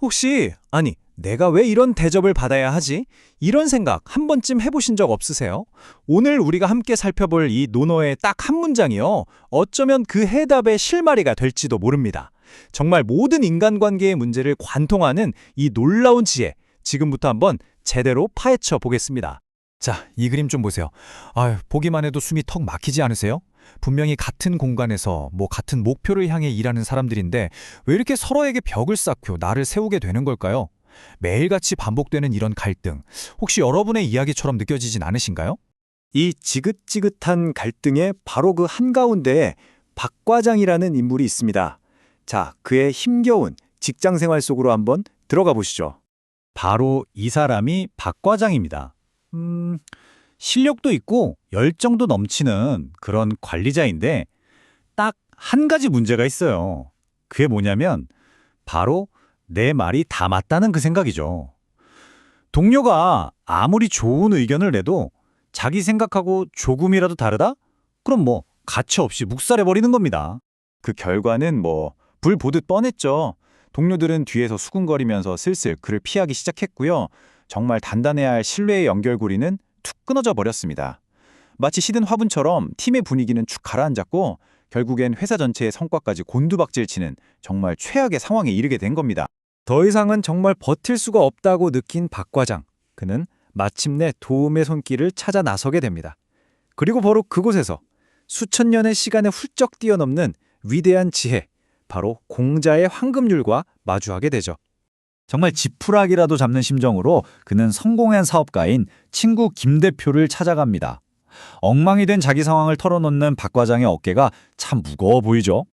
혹시 아니 내가 왜 이런 대접을 받아야 하지? 이런 생각 한 번쯤 해보신 적 없으세요? 오늘 우리가 함께 살펴볼 이 논어의 딱 한 문장이요. 어쩌면 그 해답의 실마리가 될지도 모릅니다. 정말 모든 인간관계의 문제를 관통하는 이 놀라운 지혜. 지금부터 한번 제대로 파헤쳐 보겠습니다. 자, 이 그림 좀 보세요. 아유, 보기만 해도 숨이 턱 막히지 않으세요? 분명히 같은 공간에서 뭐 같은 목표를 향해 일하는 사람들인데 왜 이렇게 서로에게 벽을 쌓고 나를 세우게 되는 걸까요? 매일같이 반복되는 이런 갈등, 혹시 여러분의 이야기처럼 느껴지진 않으신가요? 이 지긋지긋한 갈등의 바로 그 한가운데에 박 과장이라는 인물이 있습니다. 자, 그의 힘겨운 직장 생활 속으로 한번 들어가 보시죠. 바로 이 사람이 박 과장입니다. 음, 실력도 있고 열정도 넘치는 그런 관리자인데 딱 한 가지 문제가 있어요. 그게 뭐냐면 바로 내 말이 다 맞다는 그 생각이죠. 동료가 아무리 좋은 의견을 내도 자기 생각하고 조금이라도 다르다? 그럼 뭐 가치 없이 묵살해버리는 겁니다. 그 결과는 뭐 불 보듯 뻔했죠. 동료들은 뒤에서 수군거리면서 슬슬 그를 피하기 시작했고요. 정말 단단해야 할 신뢰의 연결고리는 툭 끊어져 버렸습니다. 마치 시든 화분처럼 팀의 분위기는 축 가라앉았고 결국엔 회사 전체의 성과까지 곤두박질 치는 정말 최악의 상황에 이르게 된 겁니다. 더 이상은 정말 버틸 수가 없다고 느낀 박 과장. 그는 마침내 도움의 손길을 찾아 나서게 됩니다. 그리고 바로 그곳에서 수천 년의 시간에 훌쩍 뛰어넘는 위대한 지혜, 바로 공자의 황금률과 마주하게 되죠. 정말 지푸라기라도 잡는 심정으로 그는 성공한 사업가인 친구 김 대표를 찾아갑니다. 엉망이 된 자기 상황을 털어놓는 박 과장의 어깨가 참 무거워 보이죠.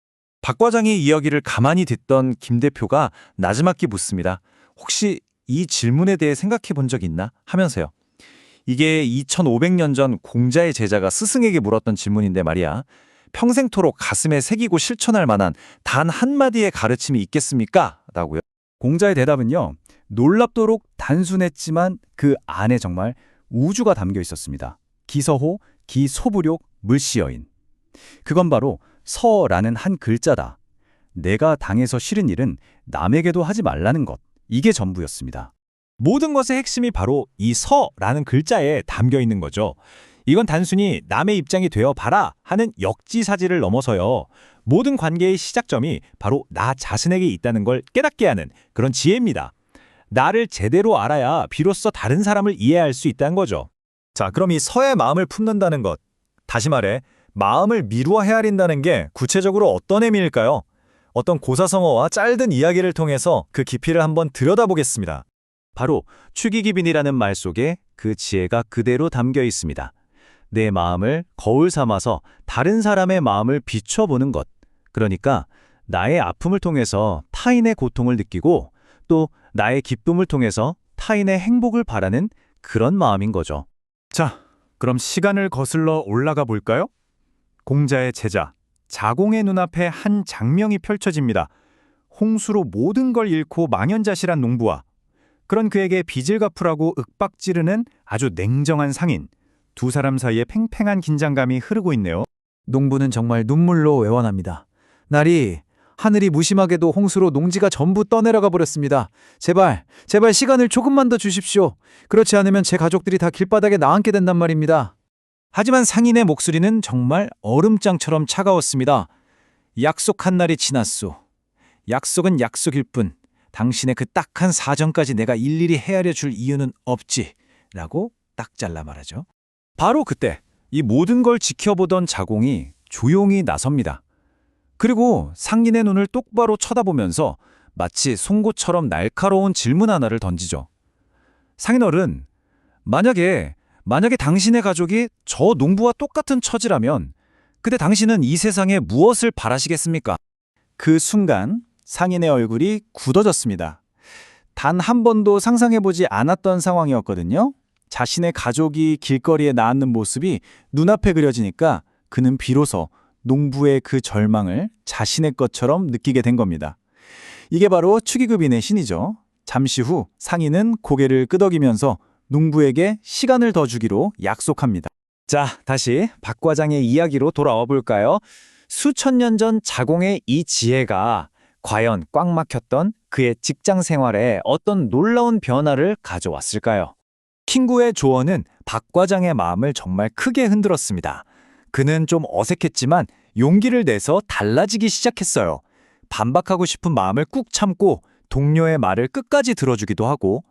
박 과장이 이야기를 가만히 듣던 김 대표가 나지막히 묻습니다. 혹시 이 질문에 대해 생각해 본 적 있나? 하면서요. 이게 2500년 전 공자의 제자가 스승에게 물었던 질문인데 말이야. 평생토록 가슴에 새기고 실천할 만한 단 한마디의 가르침이 있겠습니까? 라고요. 공자의 대답은요. 놀랍도록 단순했지만 그 안에 정말 우주가 담겨 있었습니다. 기서호, 기소부력, 물시여인. 그건 바로 서라는 한 글자다. 내가 당해서 싫은 일은 남에게도 하지 말라는 것. 이게 전부였습니다. 모든 것의 핵심이 바로 이 서라는 글자에 담겨 있는 거죠. 이건 단순히 남의 입장이 되어 봐라 하는 역지사지를 넘어서요. 모든 관계의 시작점이 바로 나 자신에게 있다는 걸 깨닫게 하는 그런 지혜입니다. 나를 제대로 알아야 비로소 다른 사람을 이해할 수 있다는 거죠. 자, 그럼 이 서의 마음을 품는다는 것. 다시 말해, 마음을 미루어 헤아린다는 게 구체적으로 어떤 의미일까요? 어떤 고사성어와 짧은 이야기를 통해서 그 깊이를 한번 들여다보겠습니다. 바로 추기기빈이라는 말 속에 그 지혜가 그대로 담겨 있습니다. 내 마음을 거울 삼아서 다른 사람의 마음을 비춰보는 것. 그러니까 나의 아픔을 통해서 타인의 고통을 느끼고 또 나의 기쁨을 통해서 타인의 행복을 바라는 그런 마음인 거죠. 자, 그럼 시간을 거슬러 올라가 볼까요? 공자의 제자, 자공의 눈앞에 한 장면이 펼쳐집니다. 홍수로 모든 걸 잃고 망연자실한 농부와 그런 그에게 빚을 갚으라고 윽박지르는 아주 냉정한 상인. 두 사람 사이에 팽팽한 긴장감이 흐르고 있네요. 농부는 정말 눈물로 애원합니다. 날이 하늘이 무심하게도 홍수로 농지가 전부 떠내려가 버렸습니다. 제발, 제발 시간을 조금만 더 주십시오. 그렇지 않으면 제 가족들이 다 길바닥에 나앉게 된단 말입니다. 하지만 상인의 목소리는 정말 얼음장처럼 차가웠습니다. 약속한 날이 지났소. 약속은 약속일 뿐. 당신의 그 딱한 사정까지 내가 일일이 헤아려 줄 이유는 없지. 라고 딱 잘라 말하죠. 바로 그때 이 모든 걸 지켜보던 자공이 조용히 나섭니다. 그리고 상인의 눈을 똑바로 쳐다보면서 마치 송곳처럼 날카로운 질문 하나를 던지죠. 상인어른, 만약에 만약에 당신의 가족이 저 농부와 똑같은 처지라면 그때 당신은 이 세상에 무엇을 바라시겠습니까? 그 순간 상인의 얼굴이 굳어졌습니다. 단 한 번도 상상해보지 않았던 상황이었거든요. 자신의 가족이 길거리에 나앉는 모습이 눈앞에 그려지니까 그는 비로소 농부의 그 절망을 자신의 것처럼 느끼게 된 겁니다. 이게 바로 축의급인의 신이죠. 잠시 후 상인은 고개를 끄덕이면서 농부에게 시간을 더 주기로 약속합니다. 자, 다시 박 과장의 이야기로 돌아와 볼까요? 수천 년 전 자공의 이 지혜가 과연 꽉 막혔던 그의 직장 생활에 어떤 놀라운 변화를 가져왔을까요? 킹구의 조언은 박 과장의 마음을 정말 크게 흔들었습니다. 그는 좀 어색했지만 용기를 내서 달라지기 시작했어요. 반박하고 싶은 마음을 꾹 참고 동료의 말을 끝까지 들어주기도 하고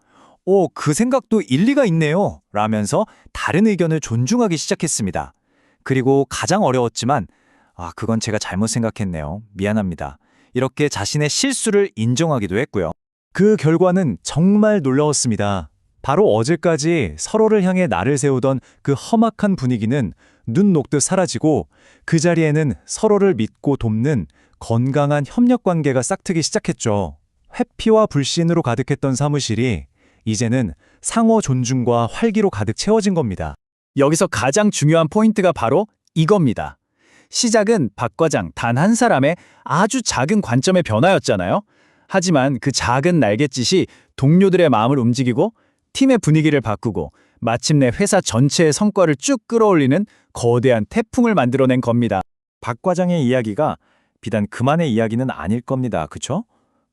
오, 그 생각도 일리가 있네요. 라면서 다른 의견을 존중하기 시작했습니다. 그리고 가장 어려웠지만 아, 그건 제가 잘못 생각했네요. 미안합니다. 이렇게 자신의 실수를 인정하기도 했고요. 그 결과는 정말 놀라웠습니다. 바로 어제까지 서로를 향해 나를 세우던 그 험악한 분위기는 눈 녹듯 사라지고 그 자리에는 서로를 믿고 돕는 건강한 협력 관계가 싹트기 시작했죠. 회피와 불신으로 가득했던 사무실이 이제는 상호 존중과 활기로 가득 채워진 겁니다. 여기서 가장 중요한 포인트가 바로 이겁니다. 시작은 박 과장 단 한 사람의 아주 작은 관점의 변화였잖아요. 하지만 그 작은 날갯짓이 동료들의 마음을 움직이고 팀의 분위기를 바꾸고 마침내 회사 전체의 성과를 쭉 끌어올리는 거대한 태풍을 만들어낸 겁니다. 박 과장의 이야기가 비단 그만의 이야기는 아닐 겁니다. 그쵸?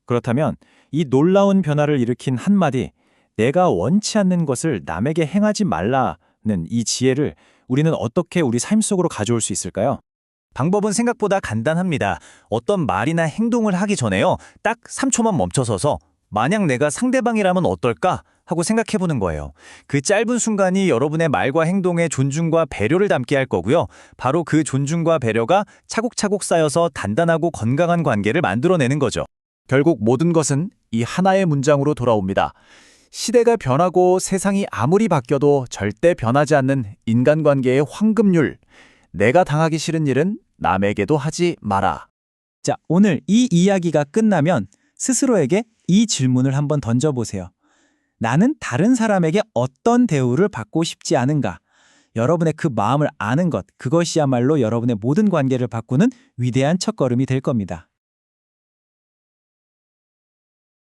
그렇다면 이 놀라운 변화를 일으킨 한마디 내가 원치 않는 것을 남에게 행하지 말라는 이 지혜를 우리는 어떻게 우리 삶 속으로 가져올 수 있을까요? 방법은 생각보다 간단합니다. 어떤 말이나 행동을 하기 전에요. 딱 3초만 멈춰서서 만약 내가 상대방이라면 어떨까 하고 생각해 보는 거예요. 그 짧은 순간이 여러분의 말과 행동에 존중과 배려를 담게 할 거고요. 바로 그 존중과 배려가 차곡차곡 쌓여서 단단하고 건강한 관계를 만들어내는 거죠. 결국 모든 것은 이 하나의 문장으로 돌아옵니다. 시대가 변하고 세상이 아무리 바뀌어도 절대 변하지 않는 인간관계의 황금률. 내가 당하기 싫은 일은 남에게도 하지 마라. 자, 오늘 이 이야기가 끝나면 스스로에게 이 질문을 한번 던져보세요. 나는 다른 사람에게 어떤 대우를 받고 싶지 않은가? 여러분의 그 마음을 아는 것, 그것이야말로 여러분의 모든 관계를 바꾸는 위대한 첫걸음이 될 겁니다.